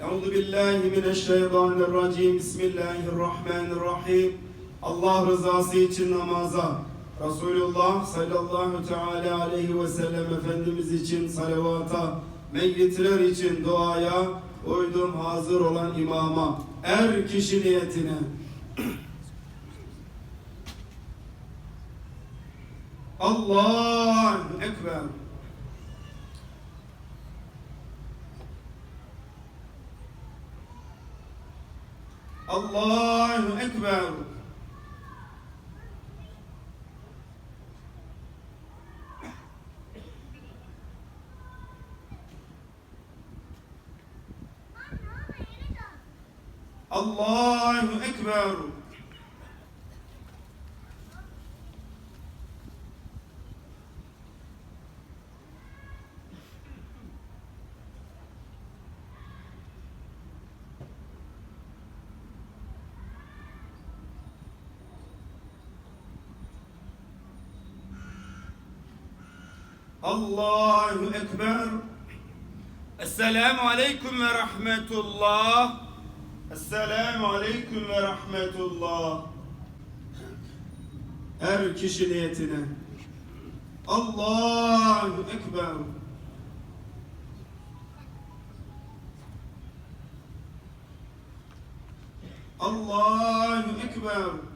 Euzu billahi mineşşeytanirracim. Bismillahirrahmanirrahim. Allah rızası için namaza, Resulullah sallallahu teala aleyhi ve sellem Efendimiz için salavata, meyyitler için duaya, uydum hazır olan imama, er kişi niyetine. Allahu Ekber. Allahu Ekber. Allahu Ekber. Allahu Ekber. Esselamu Aleyküm ve Rahmetullah. Esselamu Aleyküm ve Rahmetullah. Her kişi niyetine. Allahu Ekber. Allahu Ekber.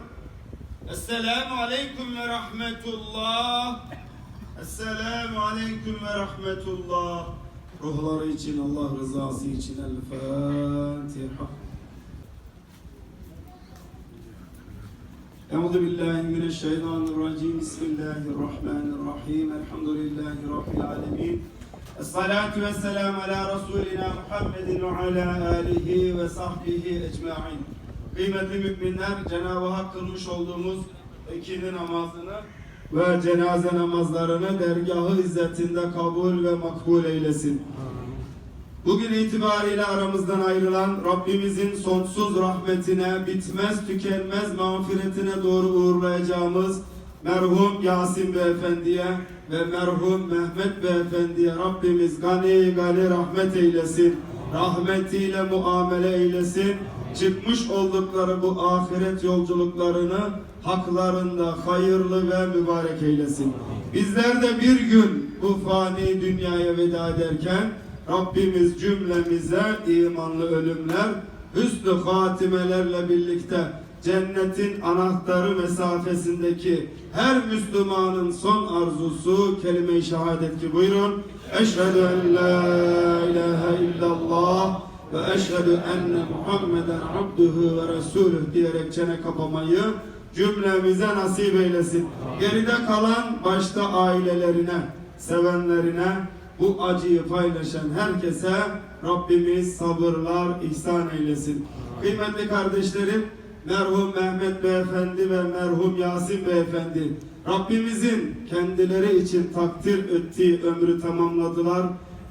Esselamu Aleyküm ve Rahmetullah. Esselamu Aleyküm ve Rahmetullah. Ruhları için, Allah rızası için El Fatiha. Euzu billahi mineşşeytanirracim. Bismillahirrahmanirrahim. Elhamdülillahi rabbil alamin. Esselatu vesselam ala Resulina Muhammedin ve ala alihi ve sahbihi ecmaîn. Kıymetli müminler, Cenab-ı Hak kılmış olduğumuz ikindi namazını ve cenaze namazlarını dergahı izzetinde kabul ve makbul eylesin. Bugün itibariyle aramızdan ayrılan Rabbimizin sonsuz rahmetine, bitmez tükenmez mağfiretine doğru uğurlayacağımız merhum Yasin Beyefendi'ye ve merhum Mehmet Beyefendi'ye Rabbimiz gani gani rahmet eylesin. Rahmetiyle muamele eylesin. Çıkmış oldukları bu ahiret yolculuklarını haklarında hayırlı ve mübarek eylesin. Bizler de bir gün bu fani dünyaya veda ederken Rabbimiz cümlemize imanlı ölümler, hüsnü hatimelerle birlikte cennetin anahtarı mesafesindeki her Müslümanın son arzusu kelime-i şehadet ki buyurun. Eşhedü en la ilahe illallah ve eşhedü enne Muhammeden abduhu ve resuluh diyerek çene kapamayı cümlemize nasip eylesin. Geride kalan başta ailelerine, sevenlerine, bu acıyı paylaşan herkese Rabbimiz sabırlar ihsan eylesin. Kıymetli kardeşlerim, merhum Mehmet Beyefendi ve merhum Yasin Beyefendi Rabbimizin kendileri için takdir ettiği ömrü tamamladılar.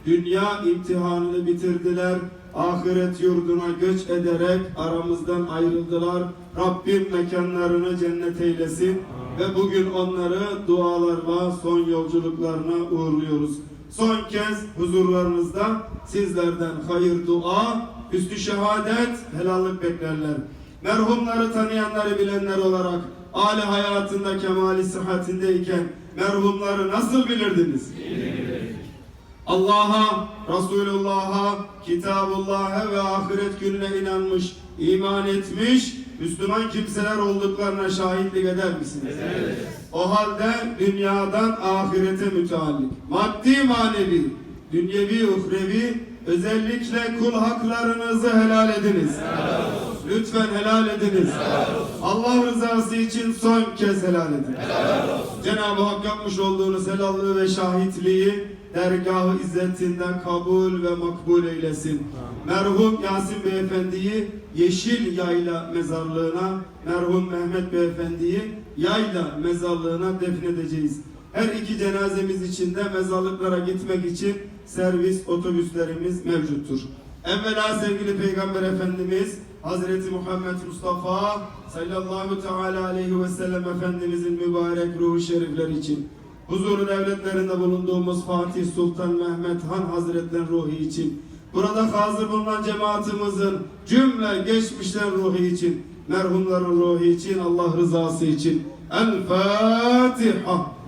Dünya imtihanını bitirdiler. Ahiret yurduna göç ederek aramızdan ayrıldılar. Rabbim mekanlarını cennet eylesin ve bugün onları dualarla son yolculuklarına uğurluyoruz. Son kez huzurlarınızda sizlerden hayır dua, üstü şehadet, helallik beklerler. Merhumları tanıyanları bilenler olarak âli hayatında kemali sıhhatindeyken merhumları nasıl bilirdiniz? Allah'a, Resulullah'a, Kitabullah'a ve ahiret gününe inanmış, iman etmiş, Müslüman kimseler olduklarına şahitlik eder misiniz? O halde dünyadan ahirete müteallik, maddi manevi, dünyevi uhrevi, özellikle kul haklarınızı helal ediniz. Lütfen helal ediniz. Allah rızası için son kez helal edin. Cenab-ı Hak yapmış olduğunuz helallığı ve şahitliği dergahı izzetinden kabul ve makbul eylesin. Merhum Yasin Beyefendi'yi Yeşil Yayla mezarlığına, merhum Mehmet Beyefendi'yi Yayla mezarlığına defnedeceğiz. Her iki cenazemiz için de mezarlıklara gitmek için servis otobüslerimiz mevcuttur. Evvela sevgili Peygamber Efendimiz Hazreti Muhammed Mustafa sallallahu teala aleyhi ve sellem Efendimizin mübarek ruhu şerifleri için huzurun evletlerinde bulunduğumuz Fatih Sultan Mehmet Han Hazretleri ruhu için burada hazır bulunan cemaatimizin cümle geçmişler ruhu için merhumların ruhu için Allah rızası için. El Fatiha